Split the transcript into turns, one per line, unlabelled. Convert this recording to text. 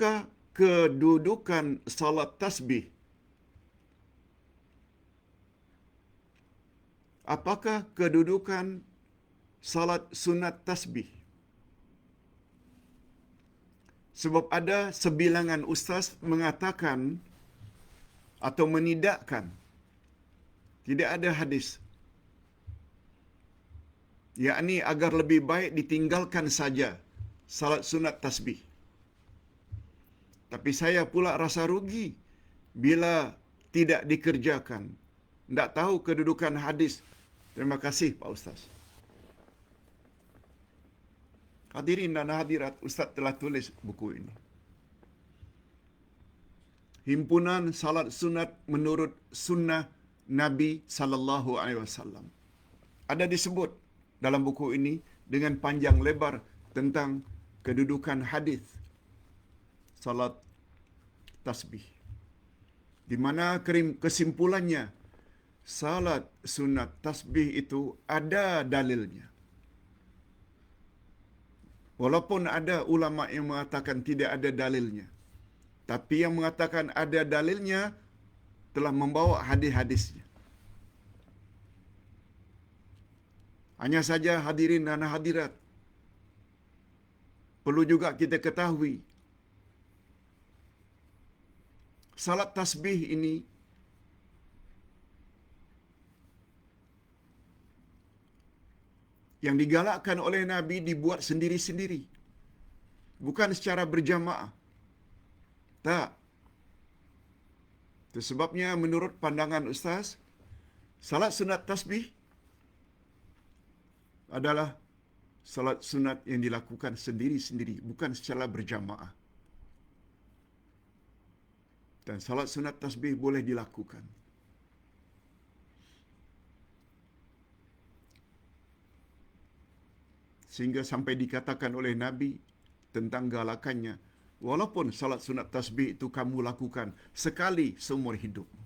apakah kedudukan salat tasbih? Apakah kedudukan salat sunat tasbih? Sebab ada sebilangan ustaz mengatakan atau menidakkan tidak ada hadis yakni agar lebih baik ditinggalkan saja salat sunat tasbih. Tapi saya pula rasa rugi bila tidak dikerjakan. Tidak tahu kedudukan hadis. Terima kasih Pak Ustaz. Hadirin dan hadirat, Ustaz telah tulis buku ini. Himpunan salat sunat menurut sunnah Nabi sallallahu alaihi wasallam. Ada disebut dalam buku ini dengan panjang lebar tentang kedudukan hadis salat tasbih. Di mana kesimpulannya salat sunat tasbih itu ada dalilnya. Walaupun ada ulama yang mengatakan tidak ada dalilnya. Tapi yang mengatakan ada dalilnya telah membawa hadis-hadisnya. Hanya saja hadirin dan hadirat. Perlu juga kita ketahui. Salat tasbih ini yang digalakkan oleh Nabi dibuat sendiri-sendiri. Bukan secara berjamaah. Tak. Itu sebabnya menurut pandangan Ustaz, salat sunat tasbih adalah salat sunat yang dilakukan sendiri-sendiri, bukan secara berjamaah. Dan salat sunat tasbih boleh dilakukan. Sehingga sampai dikatakan oleh Nabi tentang galakannya, walaupun salat sunat tasbih itu kamu lakukan sekali seumur hidup.